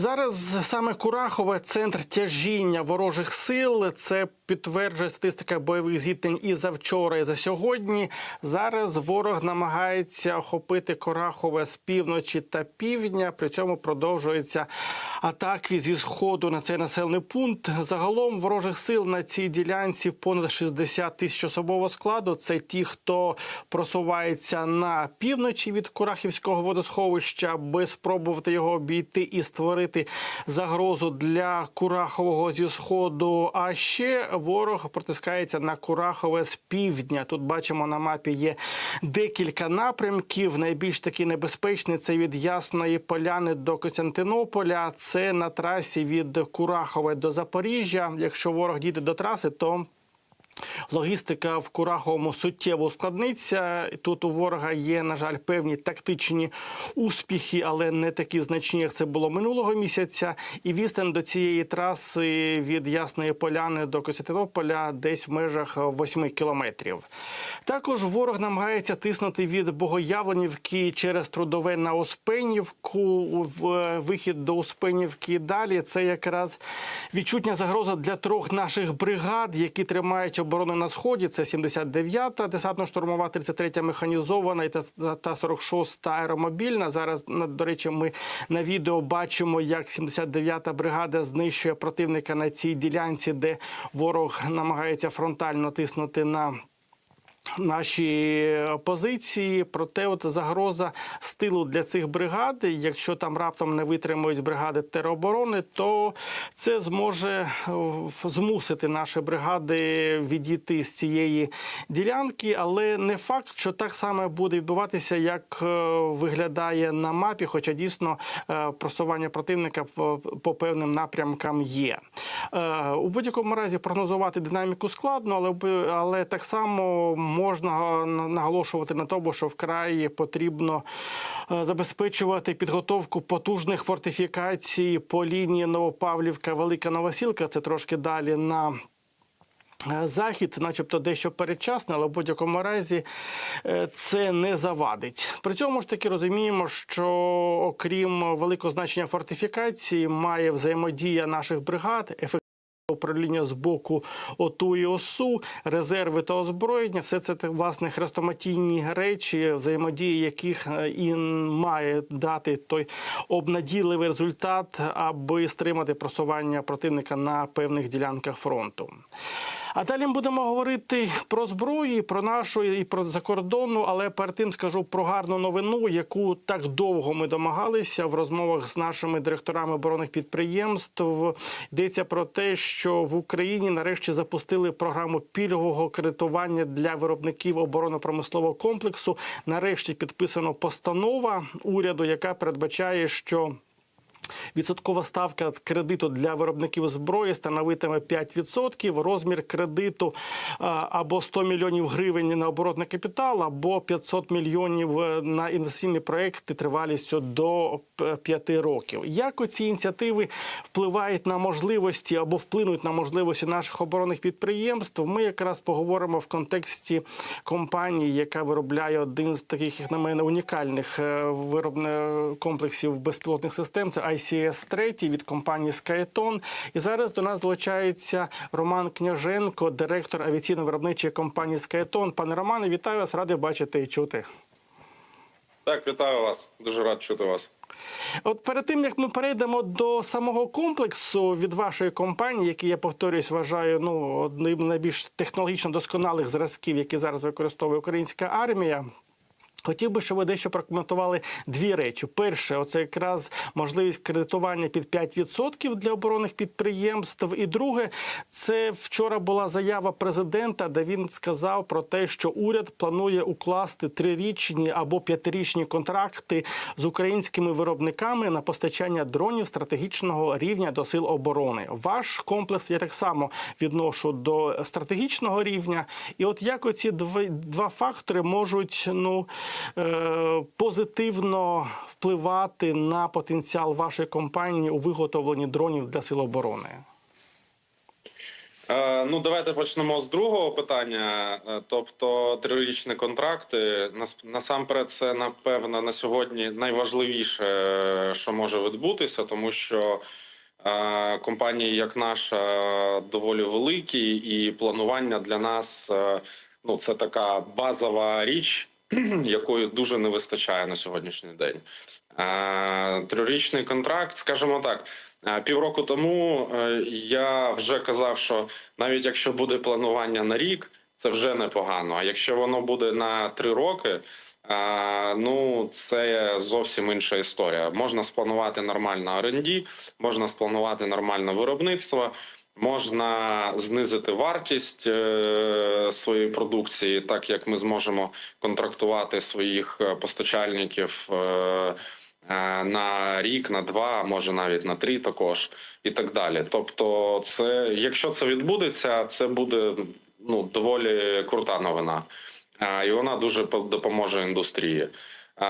Зараз саме Курахове центр тяжіння ворожих сил. Це підтверджує статистика бойових зіткнень і за вчора, і за сьогодні. Зараз ворог намагається охопити Курахове з півночі та півдня. При цьому продовжуються атаки зі сходу на цей населений пункт. Загалом ворожих сил на цій ділянці понад 60 тисяч особового складу. Це ті, хто просувається на півночі від Курахівського водосховища, аби спробувати його обійти і створити загрозу для Курахового зі сходу. А ще ворог протискається на Курахове з півдня. Тут бачимо на мапі є декілька напрямків. Найбільш такі небезпечний це від Ясної Поляни до Костянтинополя. Це на трасі від Курахове до Запоріжжя. Якщо ворог дійде до траси, то Логістика в Кураховому суттєво ускладниться. Тут у ворога є, на жаль, певні тактичні успіхи, але не такі значні, як це було минулого місяця. І відстань до цієї траси від Ясної Поляни до Костянтинополя десь в межах 8 кілометрів. Також ворог намагається тиснути від Богоявленівки через трудове на Оспенівку. Вихід до Успенівки далі це якраз відчутня загроза для трьох наших бригад, які тримають оборону на сході. Це 79-та десантно-штурмова, 33-та механізована і та- та 46-та аеромобільна. Зараз до речі, ми на відео бачимо, як 79-та бригада знищує противника на цій ділянці, де ворог намагається фронтально тиснути на. Наші позиції, проте от загроза з тилу для цих бригад, якщо там раптом не витримують бригади тероборони, то це зможе е, змусити наші бригади відійти з цієї ділянки, але не факт, що так само буде відбуватися, як е, виглядає на мапі, хоча дійсно е, просування противника по, певним напрямкам є. У будь-якому разі прогнозувати динаміку складно, але але так само можна наголошувати на тому, що вкрай потрібно е, забезпечувати підготовку потужних фортифікацій по лінії Новопавлівка, Велика Новосілка. Це трошки далі на. е, Захід, начебто, дещо передчасно, але в будь-якому разі е, це не завадить. При цьому ж таки розуміємо, що окрім великого значення фортифікації, має взаємодія наших бригад, ефективність управління з боку ОТУ і ОСУ, резерви та озброєння все це власне хрестоматійні речі, взаємодії яких е, і має дати той обнадійливий результат, аби стримати просування противника на певних ділянках фронту. А далі ми будемо говорити про зброю, про нашу і про закордонну, але перед тим скажу про гарну новину, яку так довго ми домагалися в розмовах з нашими директорами оборонних підприємств. Йдеться про те, що в Україні нарешті запустили програму пільгового кредитування для виробників оборонно-промислового комплексу. Нарешті підписано постанова уряду, яка передбачає, що Відсоткова ставка кредиту для виробників зброї становитиме 5%. Розмір кредиту або 100 мільйонів гривень на оборотний капітал, або 500 мільйонів е, на інвестиційні проекти тривалістю до 5 років. Як оці ініціативи впливають на можливості або вплинуть на можливості наших оборонних підприємств? Ми якраз поговоримо в контексті компанії, яка виробляє один з таких, як на мене, унікальних е, виробних комплексів безпілотних систем. Це ICS-3 від компанії Skyton. І зараз до нас долучається Роман Княженко, директор авіаційно-виробничої компанії Skyton. Пане Романе, вітаю вас, радий бачити і чути. Так, вітаю вас. Дуже рад чути вас. От перед тим як ми перейдемо до самого комплексу від вашої компанії, який я повторюсь, вважаю ну одним з найбільш технологічно досконалих зразків, які зараз використовує українська армія. Хотів би, щоб ви дещо прокоментували дві речі. Перше, оце якраз можливість кредитування під 5% для оборонних підприємств. І друге, це вчора була заява президента, де він сказав про те, що уряд планує укласти трирічні або п'ятирічні контракти з українськими виробниками на постачання дронів стратегічного рівня до сил оборони. Ваш комплекс я так само відношу до стратегічного рівня. І от як оці два, два фактори можуть ну позитивно впливати на потенціал вашої компанії у виготовленні дронів для сил оборони? Е, Ну, давайте почнемо з другого питання. Е, Тобто, трирічні контракти. Насамперед, це напевно на сьогодні найважливіше, е, що може відбутися, тому що е, компанії, як наша, доволі великі, і планування для нас е, ну це така базова річ, якої дуже не вистачає на сьогоднішній день. Трирічний контракт, скажімо так. Півроку тому е, я вже казав, що навіть якщо буде планування на рік, це вже непогано. А якщо воно буде на три роки, ну це зовсім інша історія. Можна спланувати нормально R&D, можна спланувати нормальне виробництво. Можна знизити вартість е, своєї продукції, так як ми зможемо контрактувати своїх е, постачальників е, на рік, на два, може навіть на три також, і так далі. Тобто, це якщо це відбудеться, це буде ну доволі крута новина, і вона дуже допоможе індустрії.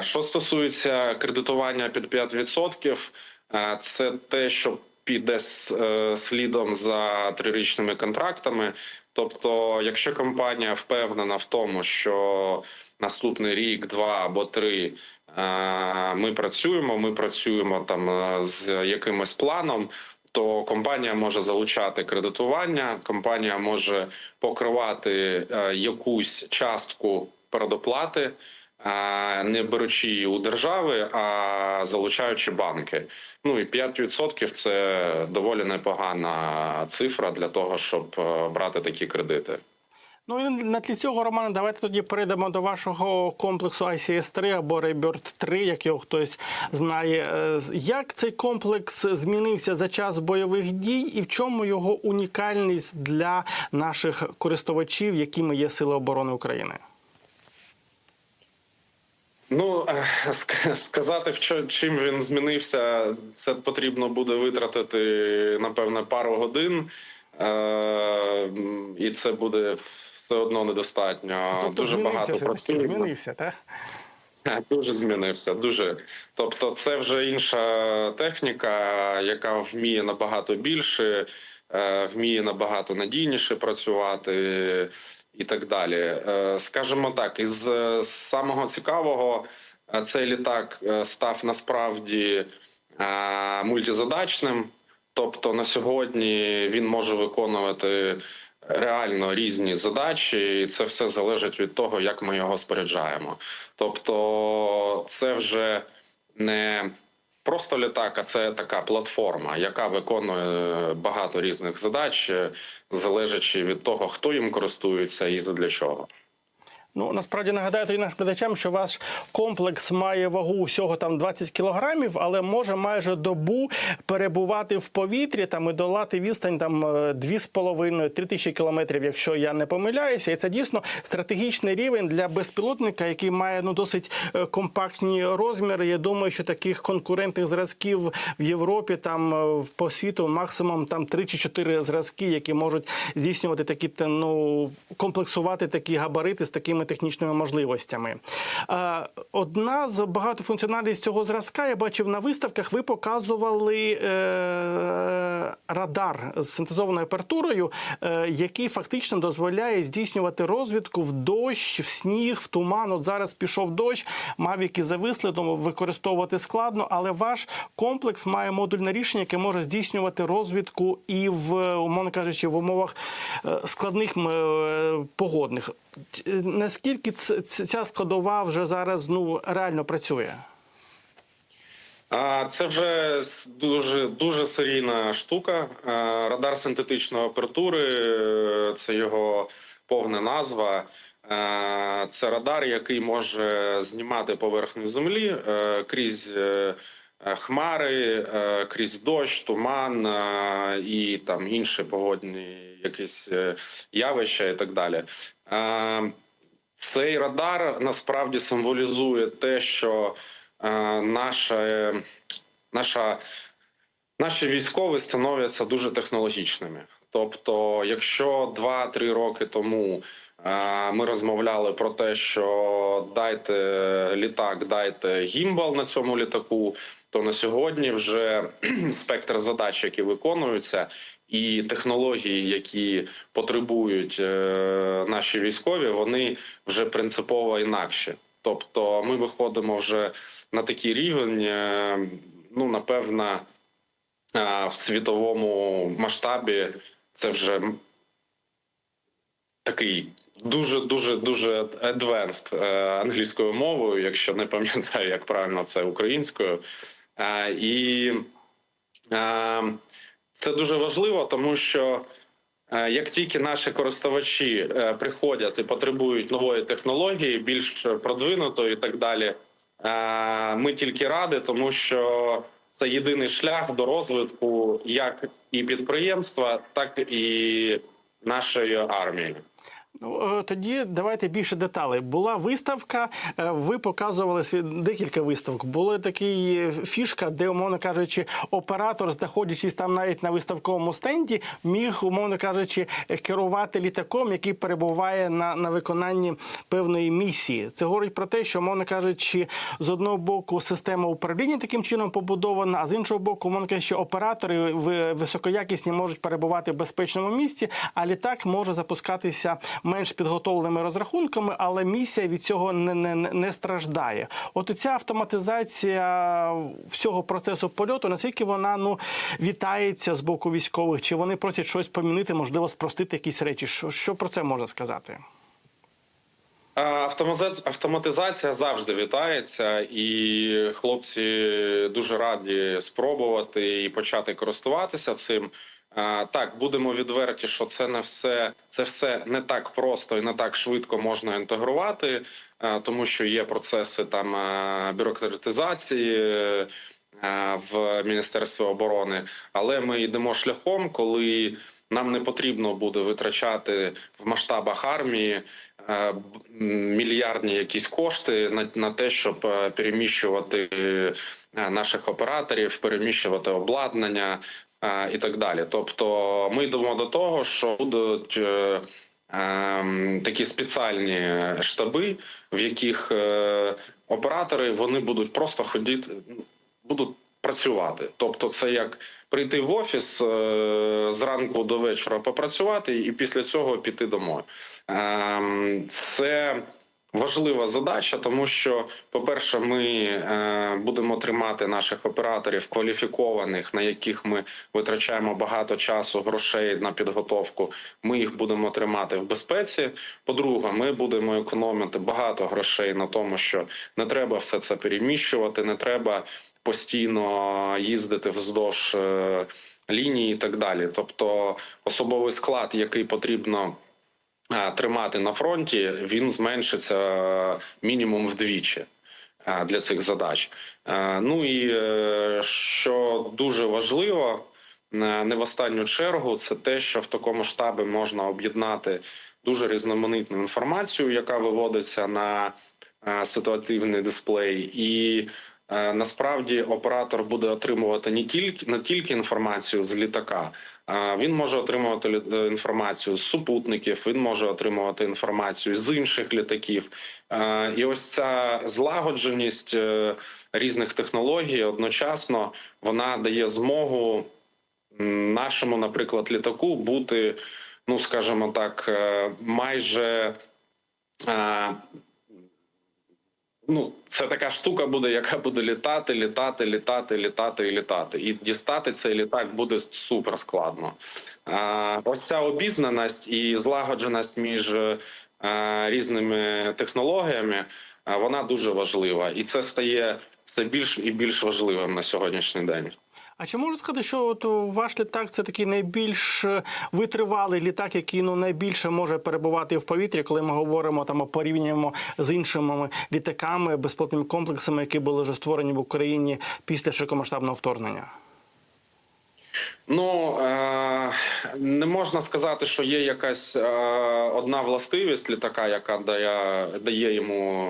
Що стосується кредитування під 5%, е, це те, що піде е, слідом за трирічними контрактами. Тобто, якщо компанія впевнена в тому, що наступний рік, два або три е, ми працюємо, ми працюємо там е, з якимось планом. То компанія може залучати кредитування, компанія може покривати якусь частку передоплати, не беручи у держави, а залучаючи банки. Ну і 5% – це доволі непогана цифра для того, щоб е, брати такі кредити. Ну і на тлі цього, Романе, давайте тоді перейдемо до вашого комплексу ICS 3 або Rebirth 3, як його хтось знає. Е, Як цей комплекс змінився за час бойових дій, і в чому його унікальність для наших користувачів, якими є Сили оборони України? Ну е, сказати, в чим він змінився, це потрібно буде витратити напевно пару годин, е, і це буде все одно недостатньо. Тобто Дуже багато все-таки, змінився, так? Дуже змінився. Дуже тобто, це вже інша техніка, яка вміє набагато більше, е, вміє набагато надійніше працювати і так далі. Е, Скажімо так, із е, самого цікавого е, цей літак став насправді мультизадачним. Тобто на сьогодні він може виконувати реально різні задачі, і це все залежить від того, як ми його споряджаємо. Тобто, це вже не просто літака це така платформа, яка виконує багато різних задач, е, залежачи від того, хто їм користується і задля чого. Ну насправді нагадаю тоді нашим глядачам, що ваш комплекс має вагу усього там 20 кілограмів, але може майже добу перебувати в повітрі там і долати відстань там 2,5-3 тисячі кілометрів, якщо я не помиляюся. І це дійсно стратегічний рівень для безпілотника, який має ну досить е, компактні розміри. Я думаю, що таких конкурентних зразків в Європі там е, по світу максимум там 3 чи 4 зразки, які можуть здійснювати такі та, ну комплексувати такі габарити з такими технічними можливостями. Е, Одна з багатофункціональність цього зразка я бачив на виставках. Ви показували е, радар з синтезованою апертурою, е, який фактично дозволяє здійснювати розвідку в дощ, в сніг, в туман. От зараз пішов дощ, мавіки зависли, тому використовувати складно. Але ваш комплекс має модульне рішення, яке може здійснювати розвідку і в умовно кажучи, в умовах складних погодних. Наскільки ця складова вже зараз ну реально працює? Це вже дуже дуже серійна штука. Радар синтетичної апертури е, це його повна назва. Це радар, який може знімати поверхню землі е, крізь е, хмари, крізь дощ, туман і там інші погодні якісь явища і так далі. Цей радар насправді символізує те, що е, наша, наша, наші військові становляться дуже технологічними. Тобто, якщо 2-3 роки тому е, ми розмовляли про те, що дайте літак, дайте гімбал на цьому літаку, то на сьогодні вже спектр задач, які виконуються, і технології, які потребують е, наші військові, вони вже принципово інакші. Тобто, ми виходимо вже на такий рівень, е, ну напевно, е, в світовому масштабі це вже такий дуже дуже дуже advanced англійською мовою, якщо не пам'ятаю, як правильно це українською. І це дуже важливо, тому що е, як тільки наші користувачі е, приходять і потребують нової технології, більш продвинутої і так далі, е, ми тільки раді, тому що це єдиний шлях до розвитку як і підприємства, так і нашої армії. Ну, е, тоді давайте більше деталей. Була виставка, е, ви показували декілька виставок. Була такий е, фішка, де, умовно кажучи, оператор, знаходячись там навіть на виставковому стенді, міг, умовно кажучи, керувати літаком, який перебуває на, на виконанні певної місії. Це говорить про те, що, умовно кажучи, з одного боку система управління таким чином побудована, а з іншого боку, умовно кажучи, оператори ви- високоякісні можуть перебувати в безпечному місці, а літак може запускатися менш підготовленими розрахунками, але місія від цього не, не, не страждає. От ця автоматизація всього процесу польоту, наскільки вона ну вітається з боку військових, чи вони просять щось помінити, можливо, спростити якісь речі? Що, що про це можна сказати? Автоматизація завжди вітається, і хлопці дуже раді спробувати і почати користуватися цим. Так, будемо відверті, що це не все, це все не так просто і не так швидко можна інтегрувати, тому що є процеси там бюрократизації е, в Міністерстві оборони. Але ми йдемо шляхом, коли нам не потрібно буде витрачати в масштабах армії е, мільярдні якісь кошти на, на те, щоб е, переміщувати е, наших операторів, переміщувати обладнання е, і так далі. Тобто, ми йдемо до того, що будуть. е, ем, Такі спеціальні штаби, в яких е, оператори вони будуть просто ходити, будуть працювати. Тобто, це як прийти в офіс е, зранку до вечора попрацювати і після цього піти домой. Ем, Це важлива задача, тому що, по-перше, ми е, будемо тримати наших операторів кваліфікованих, на яких ми витрачаємо багато часу, грошей на підготовку. Ми їх будемо тримати в безпеці. По-друге, ми будемо економити багато грошей на тому, що не треба все це переміщувати, не треба постійно їздити вздовж е, лінії і так далі. Тобто особовий склад, який потрібно тримати на фронті, він зменшиться е, мінімум вдвічі. е, Для цих задач. Е, Ну і е, що дуже важливо, е, не в останню чергу, це те, що в такому штабі можна об'єднати дуже різноманітну інформацію, яка виводиться на е, ситуативний дисплей, і е, насправді оператор буде отримувати не тільки не тільки інформацію з літака. Він може отримувати е, інформацію з супутників, він може отримувати інформацію з інших літаків. Е, І ось ця злагодженість е, різних технологій одночасно вона дає змогу нашому, наприклад, літаку бути, ну скажімо так, е, майже. Ну, це така штука буде, яка буде літати, літати, літати, літати і літати. І дістати цей літак буде супер складно. Ось ця обізнаність і злагодженість між е, різними технологіями, вона дуже важлива, і це стає все більш і більш важливим на сьогоднішній день. А чи можна сказати, що от ваш літак це такий найбільш е, витривалий літак, який ну найбільше може перебувати в повітрі, коли ми говоримо там порівнюємо з іншими літаками, безпілотними комплексами, які були вже створені в Україні після широкомасштабного вторгнення? Ну е, не можна сказати, що є якась е, одна властивість літака, яка дає, дає йому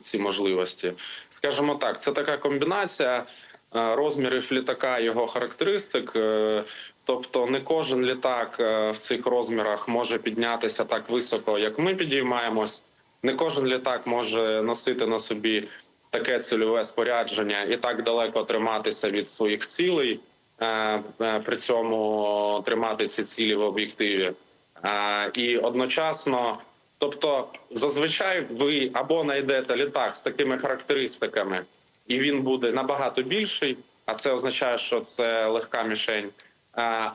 ці можливості. Скажімо так, це така комбінація е, розмірів літака, його характеристик. Е, тобто, не кожен літак е, в цих розмірах може піднятися так високо, як ми підіймаємось. Не кожен літак може носити на собі таке цільове спорядження і так далеко триматися від своїх цілей. е, е, при цьому тримати ці цілі в об'єктиві. Е, І одночасно, тобто, зазвичай ви або знайдете літак з такими характеристиками, і він буде набагато більший, а це означає, що це легка мішень.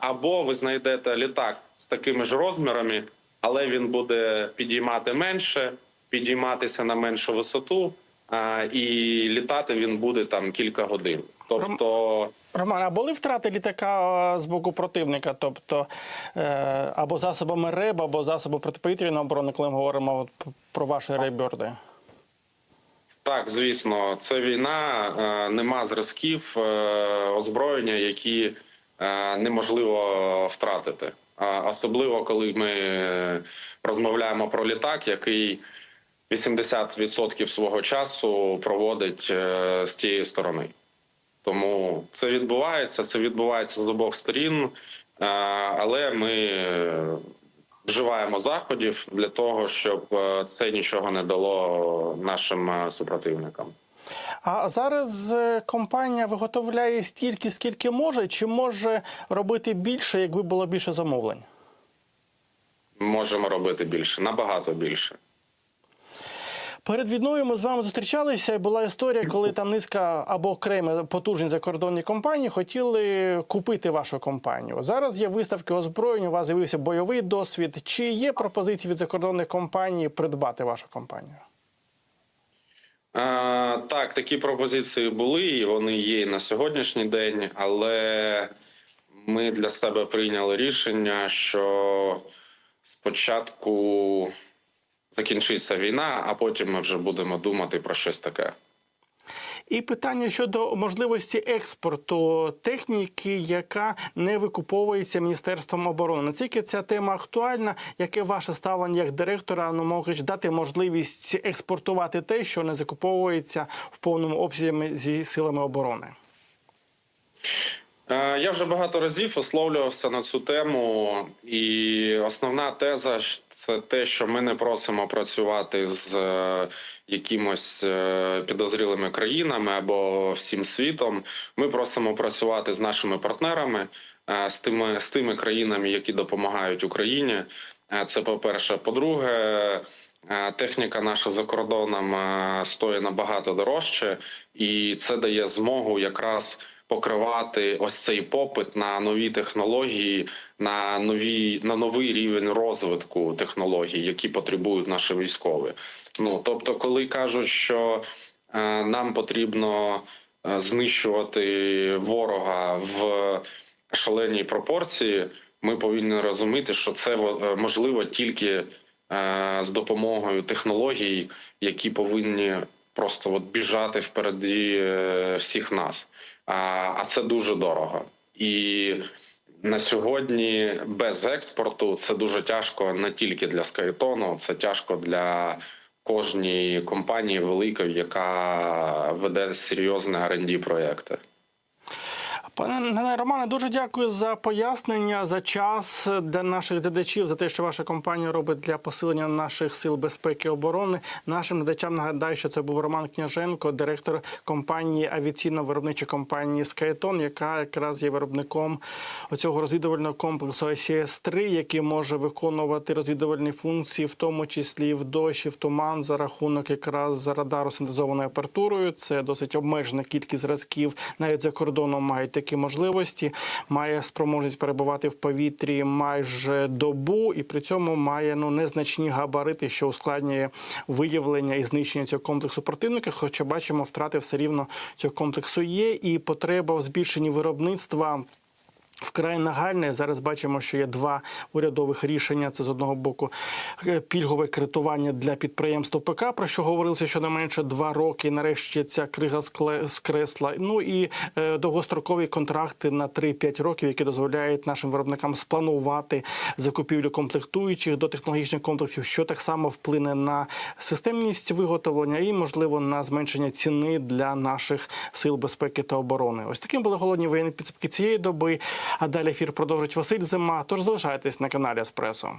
Або ви знайдете літак з такими ж розмірами, але він буде підіймати менше, підійматися на меншу висоту, і літати він буде там кілька годин. Тобто, Роман, а були втрати літака з боку противника, тобто е, або засобами РЕБ, або засоби протиповітряної оборони, коли ми говоримо про ваші рейберди? Так, звісно, це війна, е, нема зразків е, озброєння, які е, неможливо втратити. Особливо коли ми розмовляємо про літак, який 80% свого часу проводить з тієї сторони. Тому це відбувається, це відбувається з обох сторін, але ми вживаємо заходів для того, щоб е, це нічого не дало нашим е, супротивникам. А зараз е, компанія виготовляє стільки, скільки може, чи може робити більше, якби було більше замовлень? Можемо робити більше, набагато більше. Перед війною ми з вами зустрічалися. і Була історія, коли там низка або окремі потужні закордонні компанії хотіли купити вашу компанію. Зараз є виставки озброєнь, у вас з'явився бойовий досвід. Чи є пропозиції від закордонних компаній придбати вашу компанію? Е, Так, такі пропозиції були, і вони є і на сьогоднішній день, але ми для себе прийняли рішення, що спочатку закінчиться війна, а потім ми вже будемо думати про щось таке. І питання щодо можливості експорту техніки, яка не викуповується Міністерством оборони. Наскільки ця тема актуальна? Яке ваше ставлення як директора? Ну можуть дати можливість експортувати те, що не закуповується в повному обсязі зі силами оборони? Е, Я вже багато разів висловлювався на цю тему, і основна теза це те, що ми не просимо працювати з е, якимось е, підозрілими країнами або всім світом. Ми просимо працювати з нашими партнерами, е, з тими з тими країнами, які допомагають Україні. Це по-перше. По-друге, е, техніка наша за кордоном стоїть набагато дорожче, і це дає змогу якраз покривати ось цей попит на нові технології, на нові на новий рівень розвитку технологій, які потребують наші військові. Ну тобто, коли кажуть, що е, нам потрібно е, знищувати ворога в шаленій пропорції, ми повинні розуміти, що це е, можливо тільки е, з допомогою технологій, які повинні просто от біжати впереді е, всіх нас. А, це дуже дорого. І на сьогодні без експорту це дуже тяжко не тільки для Скайтону, це тяжко для кожній компанії великої, яка веде серйозні R&D проекти. Пане Романе, дуже дякую за пояснення, за час для наших глядачів, за те, що ваша компанія робить для посилення наших сил безпеки і оборони. Нашим глядачам нагадаю, що це був Роман Княженко, директор компанії авіаційно-виробничої компанії Скайтон, яка якраз є виробником оцього розвідувального комплексу ICS 3 який може виконувати розвідувальні функції, в тому числі в дощ, і в туман, за рахунок якраз за радару синтезованою апертурою. Це досить обмежена кількість зразків, навіть за кордоном мають такі можливості. Має спроможність перебувати в повітрі майже добу, і при цьому має ну незначні габарити, що ускладнює виявлення і знищення цього комплексу противника. Хоча бачимо, втрати все рівно цього комплексу є, і потреба в збільшенні виробництва. Вкрай нагальне. Зараз бачимо, що є два урядових рішення. Це з одного боку е, пільгове кредитування для підприємств ОПК, про що говорилося щонайменше два роки. Нарешті ця крига скресла. Ну і е, довгострокові контракти на 3-5 років, які дозволяють нашим виробникам спланувати закупівлю комплектуючих до технологічних комплексів, що так само вплине на системність виготовлення і, можливо, на зменшення ціни для наших сил безпеки та оборони. Ось таким були головні воєнні підсумки цієї доби. А далі ефір продовжить Василь Зима. Тож залишайтесь на каналі Еспресо.